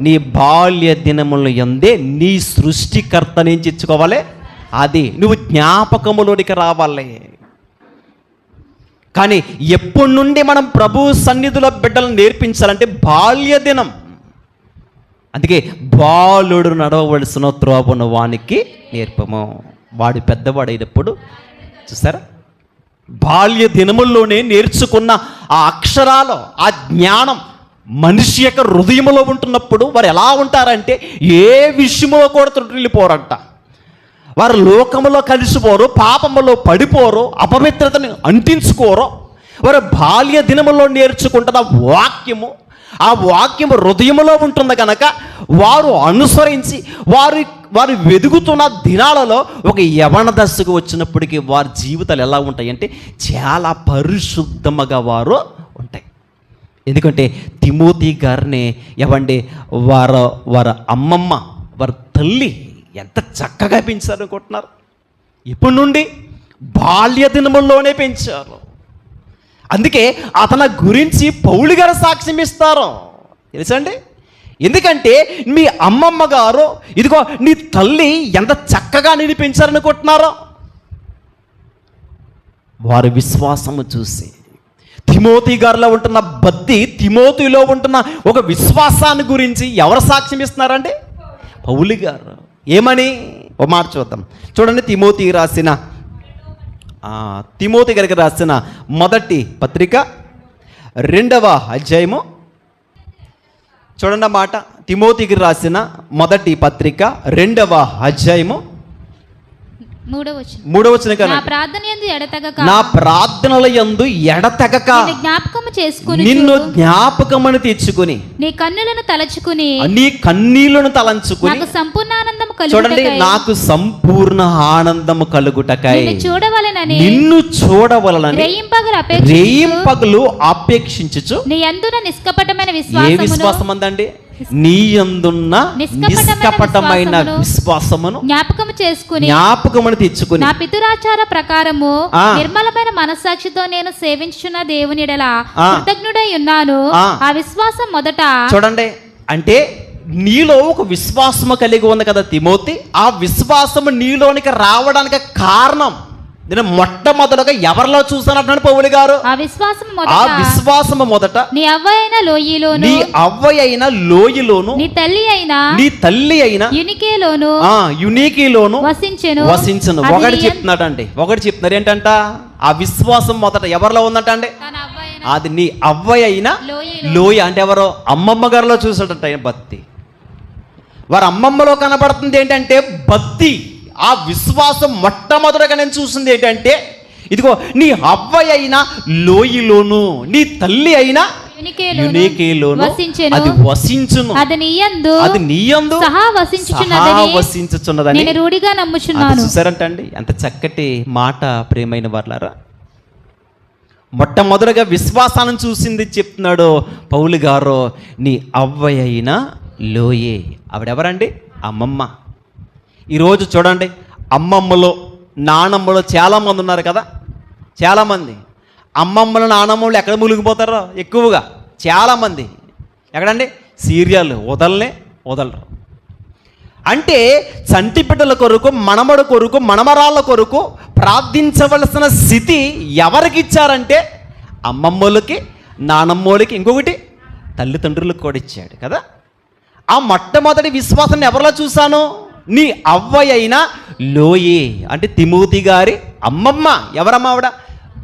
నీ బాల్య దినముల ఎందే నీ సృష్టికర్త నుంచి ఇచ్చుకోవాలి అది నువ్వు జ్ఞాపకములోనికి రావాలి. కానీ ఎప్పటి నుండి మనం ప్రభు సన్నిధిలో బిడ్డలను నేర్పించాలంటే బాల్య దినం. అందుకే బాలుడు నడవవలసిన త్రోవను వానికి నేర్పము. వాడు పెద్దవాడైనప్పుడు చూసారా? బాల్య దినముల్లోనే నేర్చుకున్న ఆ అక్షరాలు ఆ జ్ఞానం మనిషి యొక్క హృదయంలో ఉంటున్నప్పుడు వారు ఎలా ఉంటారంటే ఏ విషయంలో కూడా త్రుటిల్లిపోరంట వారు లోకములో కలిసిపోరు పాపములో పడిపోరు అపవిత్రతని అంటించుకోరు. వారు బాల్య దినములో నేర్చుకుంటున్న వాక్యము ఆ వాక్యము హృదయములో ఉంటుంది కనుక వారు అనుసరించి వారి వారు వెదుగుతున్న దినాలలో ఒక యవన దశకు వచ్చినప్పటికీ వారి జీవితాలు ఎలా ఉంటాయంటే చాలా పరిశుద్ధముగా వారు ఎందుకంటే తిమోతి గారిని ఎవండి వారు వారి అమ్మమ్మ వారి తల్లి ఎంత చక్కగా పెంచారు అనుకుంటున్నారు ఇప్పటి నుండి బాల్య దినముల్లోనే పెంచారు. అందుకే అతని గురించి పౌలు గారు సాక్ష్యం ఇస్తారు. తెలుసండి? ఎందుకంటే మీ అమ్మమ్మ గారు ఇదిగో నీ తల్లి ఎంత చక్కగా నిన్ను పెంచారనుకుంటున్నారో వారి విశ్వాసము చూసి తిమోతి గారిలో ఉంటున్న బద్ది తిమోతిలో ఉంటున్న ఒక విశ్వాసాన్ని గురించి ఎవరు సాక్ష్యం ఇస్తున్నారండి? పౌలి గారు. ఏమని? ఓ మాట చూద్దాం. చూడండి తిమోతి రాసిన తిమోతి గారికి రాసిన మొదటి పత్రిక రెండవ అధ్యాయము. చూడండి మాట. తిమోతికి రాసిన మొదటి పత్రిక రెండవ అధ్యాయము. వచనం. వచనం నా ప్రార్థన యందు ఎడతెగక. నా ప్రార్థనల యందు ఎడతెగక. నిన్ను జ్ఞాపకము చేసుకుని నిన్ను జ్ఞాపకమని తెచ్చుకుని నీ కన్నులను తలచుకుని. నీ కన్నీళ్ళను తలంచుకుని. నాకు సంపూర్ణ ఆనందం చూడండి నాకు సంపూర్ణ ఆనందము కలుగుటకై. నిన్ను చూడవలెనని. నిన్ను చూడవలనని. రేయింపగలు అపేక్షించు రేయింపగలు ఆపేక్షించుచు నీ అందున నిష్కపటమైన ఏ విశ్వాసమును విశ్వాసం అందండి నీ అందున్న నిష్కపటమైన విశ్వాసమును జ్ఞాపకము చేసుకుని జ్ఞాపకమును తెచ్చుకుని నా పితురాచార ప్రకారము. నిర్మలమైన మనస్సాక్షితో నేను సేవించుచున్న దేవునిడల ఆ. కృతజ్ఞుడై ఉన్నాను ఆ. ఆ విశ్వాసం మొదట చూడండి అంటే నీలో ఒక విశ్వాసము కలిగి ఉంది కదా తిమోతి ఆ విశ్వాసము నీలోనికి రావడానికి కారణం నేను మొట్టమొదటగా ఎవరిలో చూసానంటున్నాడు పౌలు గారు? ఆ విశ్వాసం ఆ మొదట విశ్వాసము మొదట నీ అవ్వ అయిన లోయలోను. నీ అవ్వ అయిన లోయలోను. నీ తల్లి అయిన నీ తల్లి అయిన యునికేలోను. ఆ యునీకిలోను వసించెను. వసించను. ఒకటి చెప్తున్నాడు అండి ఒకటి చెప్తున్నారు ఏంటంట? ఆ విశ్వాసం మొదట ఎవరిలో ఉందంట అండి అది నీ అవ్వ అయిన లోయ అంటే ఎవరో? అమ్మమ్మ గారిలో చూసాడంట ఆయన భక్తి వారి అమ్మమ్మలో కనబడుతుంది ఏంటంటే భక్తి ఆ విశ్వాసం మొట్టమొదటగా నేను చూసింది ఏంటంటే ఇదిగో నీ అవ్వ అయిన లోయలోను నీ తల్లి అయిన అది వసించును. అది నీయందు అది నీయందు సహా వసించుచున్నదని వసించుచున్నదని నేను రూఢిగా అది నమ్ముచున్నాను చూసారంటండి? ఎంత చక్కటి మాట ప్రియమైన వాళ్ళారా మొట్టమొదటిగా విశ్వాసాన్ని చూసింది చెప్తున్నాడు పౌలు గారు నీ అవ్వ అయిన లోయే. ఆవిడెవరండి? అమ్మమ్మ. ఈరోజు చూడండి అమ్మమ్మలో నానమ్మలు చాలామంది ఉన్నారు కదా? చాలామంది. అమ్మమ్మలు నానమ్మలు ఎక్కడ మునిగిపోతారో? ఎక్కువగా చాలామంది. ఎక్కడండి? సీరియల్ వదలనే వదలరు. అంటే చంటి బిడ్డల కొరకు మనమడు కొరకు మనమరాళ్ళ కొరకు ప్రార్థించవలసిన స్థితి ఎవరికి ఇచ్చారంటే అమ్మమ్మలకి నానమ్మోళ్ళకి ఇంకొకటి తల్లిదండ్రులకు కూడా ఇచ్చాడు కదా? ఆ మొట్టమొదటి విశ్వాసాన్ని ఎవరిలో చూశాను? నీ అవ్వ అయినా లోయే. అంటే తిమోతి గారి అమ్మమ్మ. ఎవరమ్మ ఆవిడ?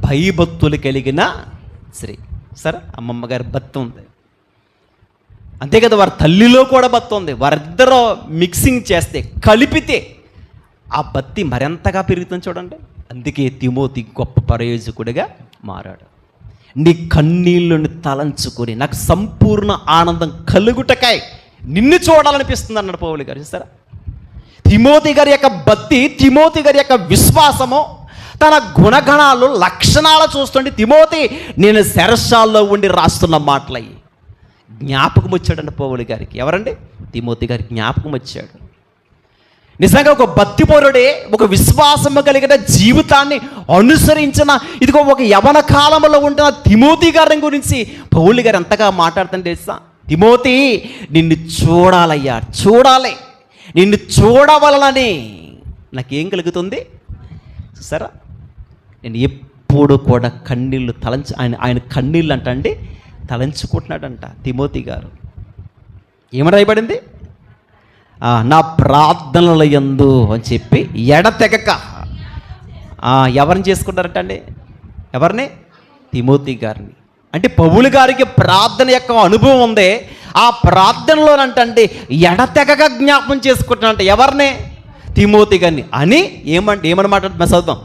భయభక్తులు కలిగిన శ్రీ సరే అమ్మమ్మ గారి భక్తి ఉంది. అంతే కదా వారి తల్లిలో కూడా భక్తి ఉంది. వారిద్దరూ మిక్సింగ్ చేస్తే కలిపితే ఆ బత్తి మరెంతగా పెరుగుతుంది చూడండి. అందుకే తిమోతి గొప్ప ప్రయోజకుడిగా మారాడు. నీ కన్నీళ్ళని తలంచుకొని నాకు సంపూర్ణ ఆనందం కలుగుటకాయ్ నిన్ను చూడాలనిపిస్తుంది అన్నాడు పౌలు గారు. చూస్తారా తిమోతి గారి యొక్క భక్తి తిమోతి గారి యొక్క విశ్వాసము తన గుణగణాలు లక్షణాలు చూస్తుంటే తిమోతి నేను శరసాల్లో ఉండి రాస్తున్న మాటలయ్యి జ్ఞాపకం వచ్చాడండి పౌలు గారికి. ఎవరండి? తిమోతి గారి జ్ఞాపకం వచ్చాడు. నిజంగా ఒక భక్తిపరుడే ఒక విశ్వాసము కలిగిన జీవితాన్ని అనుసరించిన ఇదిగో ఒక యవన కాలంలో ఉంటున్న తిమోతి గారిని గురించి పౌలు గారు ఎంతగా మాట్లాడుతుంటే తెలుసా? తిమోతి నిన్ను చూడాలయ్యా చూడాలి. నిన్ను చూడవలనని నాకేం కలుగుతుంది? చూసారా? నేను ఎప్పుడు కూడా కన్నీళ్ళు తలంచు ఆయన ఆయన కన్నీళ్ళు అంట అండి తలంచుకుంటున్నాడంట తిమోతి గారు. ఏమని రాయబడింది? నా ప్రార్థనల ఎందు అని చెప్పి ఎడతెగక ఎవరిని చేసుకుంటారట అండి ఎవరిని? తిమోతి గారిని. అంటే పౌలు గారికి ప్రార్థన యొక్క అనుభవం ఉంది ఆ ప్రార్థనలోనంటే ఎడతెగక జ్ఞాపం చేసుకుంటున్నారంట ఎవరిని? తిమోతి గారిని. అని ఏమంటే ఏమని మాట్లాడుతున్నా చదువుతాం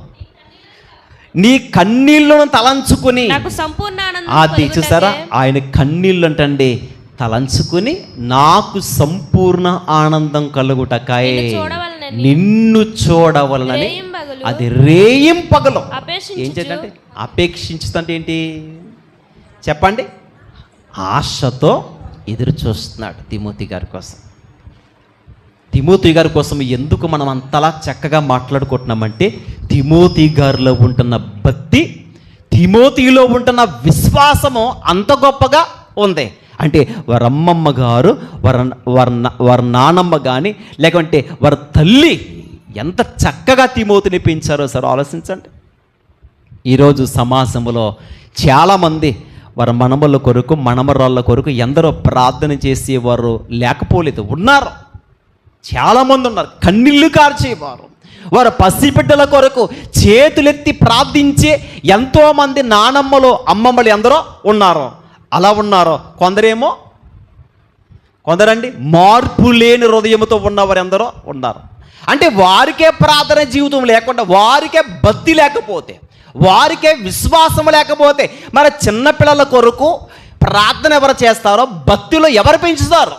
నీ కన్నీళ్ళను తలంచుకుని సంపూర్ణ ఆనందం అది చూసారా? ఆయన కన్నీళ్ళు అంటండి తలంచుకుని నాకు సంపూర్ణ ఆనందం కలుగుటకాయే. నిన్ను చూడవలనని, అది రేయింపగలు. అపేక్షించుచు. ఏం చేద్దంటే అపేక్షించుతంటే ఏంటి? చెప్పండి. ఆశతో ఎదురు చూస్తున్నాడు తిమోతి గారి కోసం. తిమోతి గారి కోసం ఎందుకు మనం అంతలా చక్కగా మాట్లాడుకుంటున్నామంటే తిమోతి గారిలో ఉంటున్న భక్తి తిమోతిలో ఉంటున్న విశ్వాసము అంత గొప్పగా ఉంది. అంటే వారమ్మమ్మ గారు వారి వారి వారి నానమ్మ కానీ లేకుంటే వారి తల్లి ఎంత చక్కగా తిమోతిని పెంచారో సార్ ఆలోచించండి. ఈరోజు సమాజంలో చాలామంది వారి మనమల కొరకు మనమరాళ్ళ కొరకు ఎందరో ప్రార్థన చేసేవారు లేకపోలేదు ఉన్నారు. చాలామంది ఉన్నారు కన్నీళ్ళు కార్చేవారు. వారు పసిబిడ్డల కొరకు చేతులెత్తి ప్రార్థించే ఎంతోమంది నానమ్మలు అమ్మమ్మలు ఎందరో ఉన్నారు. అలా ఉన్నారు. కొందరేమో కొందరండి మార్పు లేని హృదయంతో ఉన్నవారు ఎందరో ఉన్నారు. అంటే వారికే ప్రార్థన జీవితం లేకుండా వారికే భక్తి లేకపోతే వారికే విశ్వాసం లేకపోతే మరి చిన్నపిల్లల కొరకు ప్రార్థన ఎవరు చేస్తారో భక్తిలో ఎవరు పెంచుతారు?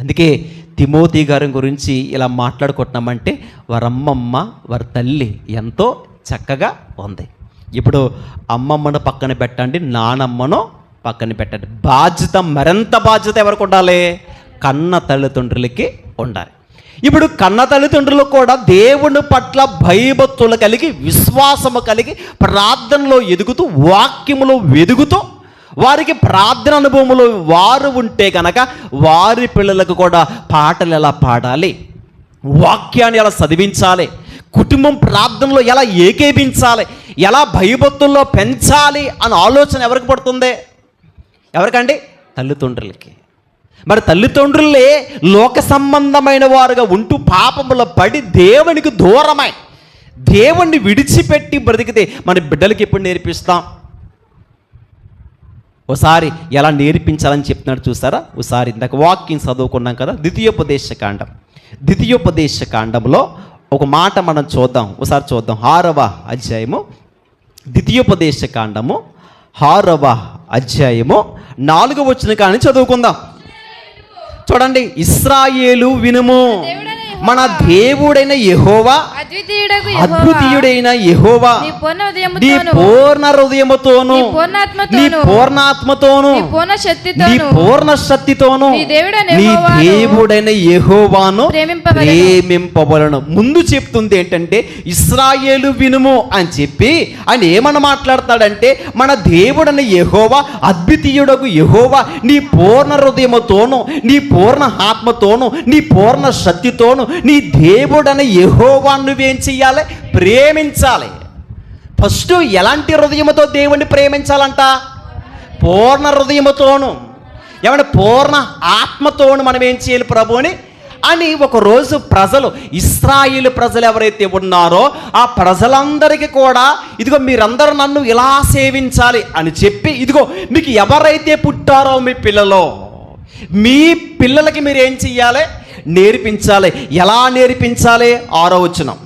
అందుకే తిమోతి గారి గురించి ఇలా మాట్లాడుకుంటున్నామంటే వారి అమ్మమ్మ వారి తల్లి ఎంతో చక్కగా ఉంది. ఇప్పుడు అమ్మమ్మను పక్కన పెట్టండి నానమ్మను పక్కన పెట్టండి. బాధ్యత మరింత బాధ్యత ఎవరికి ఉండాలి? కన్న తల్లిదండ్రులకి ఉండాలి. ఇప్పుడు కన్న తల్లిదండ్రులు కూడా దేవుని పట్ల భయభక్తులు కలిగి విశ్వాసము కలిగి ప్రార్థనలో ఎదుగుతూ వాక్యములో వెదుగుతూ వారికి ప్రార్థన అనుభవములు వారు ఉంటే కనుక వారి పిల్లలకు కూడా పాటలు ఎలా పాడాలి? వాక్యాన్ని ఎలా చదివించాలి? కుటుంబం ప్రార్థనలో ఎలా ఏకేపించాలి ఎలా భయభక్తుల్లో పెంచాలి? అన్న ఆలోచన ఎవరికి పడుతుంది? ఎవరికండి? తల్లిదండ్రులకి. మరి తల్లిదండ్రులే లోక సంబంధమైన వారుగా ఉంటూ పాపముల పడి దేవునికి దూరమై దేవుణ్ణి విడిచిపెట్టి బ్రతికితే మన బిడ్డలకి ఎప్పుడు నేర్పిస్తాం? ఒకసారి ఎలా నేర్పించాలని చెప్తున్నాడు చూసారా ఒకసారి ఇందాక వాక్యం చదువుకున్నాం కదా ద్వితీయోపదేశ కాండం. ద్వితీయోపదేశ కాండంలో ఒక మాట మనం చూద్దాం ఒకసారి చూద్దాం. ఆరవ అధ్యాయము ద్వితీయోపదేశ కాండము ఆరవ అధ్యాయము నాలుగవ వచ్చిన కానీ చదువుకుందాం. చూడండి ఇస్రాయేలు వినుము. మన దేవుడైన యెహోవా అద్వితీయుడకు యెహోవా, నీ పూర్ణ హృదయముతోను నీ పూర్ణాత్మతోను, నీ పూర్ణ శక్తితోను నీ దేవుడైన యెహోవాను. ప్రేమింపబలను ముందు చెప్తుంది ఏంటంటే ఇస్రాయేలు వినుము అని చెప్పి ఆయన ఏమని మాట్లాడతాడంటే మన దేవుడైన యెహోవా అద్వితీయుడకు యెహోవా నీ పూర్ణ హృదయముతోను నీ పూర్ణ ఆత్మతోను నీ పూర్ణ శక్తితోను నీ దేవుడని యెహోవా నువ్వేం చెయ్యాలి? ప్రేమించాలి. ఫస్ట్ ఎలాంటి హృదయముతో దేవుణ్ణి ప్రేమించాలంట? పూర్ణ హృదయముతోను. ఏమంటే పూర్ణ ఆత్మతోను మనం ఏం చేయాలి ప్రభుని అని ఒకరోజు ప్రజలు ఇస్రాయిల్ ప్రజలు ఎవరైతే ఉన్నారో ఆ ప్రజలందరికీ కూడా ఇదిగో మీరందరూ నన్ను ఇలా సేవించాలి అని చెప్పి ఇదిగో మీకు ఎవరైతే పుట్టారో మీ పిల్లలో మీ పిల్లలకి మీరు ఏం చెయ్యాలి? నేర్పించాలి. ఎలా నేర్పించాలి? ఆరో వచనం.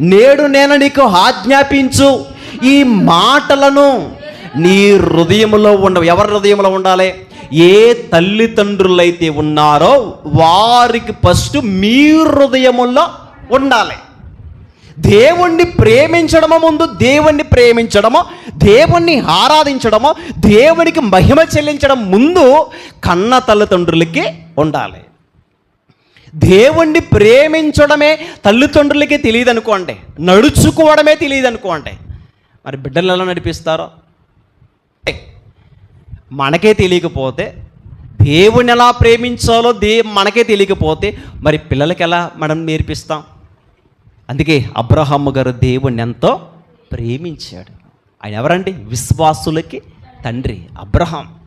నేడు నేను నీకు ఆజ్ఞాపించు ఈ మాటలను నీ హృదయంలో ఉండవు ఎవరి హృదయంలో ఉండాలి? ఏ తల్లిదండ్రులైతే ఉన్నారో వారికి ఫస్ట్ మీ హృదయముల్లో ఉండాలి. దేవుణ్ణి ప్రేమించడము ముందు దేవుణ్ణి ప్రేమించడము దేవుణ్ణి ఆరాధించడము దేవునికి మహిమ చెల్లించడం ముందు కన్న తల్లిదండ్రులకి ఉండాలి. దేవుణ్ణి ప్రేమించడమే తల్లిదండ్రులకి తెలియదు అనుకోండి నడుచుకోవడమే తెలియదు అనుకోండి మరి బిడ్డలు ఎలా నడిపిస్తారో? మనకే తెలియకపోతే దేవుని ఎలా ప్రేమించాలో దే మనకే తెలియకపోతే మరి పిల్లలకి ఎలా మనం నేర్పిస్తాం? అందుకే అబ్రహమ్మ గారు దేవుణ్ణి ఎంతో ప్రేమించాడు. ఆయన ఎవరండి? విశ్వాసులకి తండ్రి అబ్రహాం.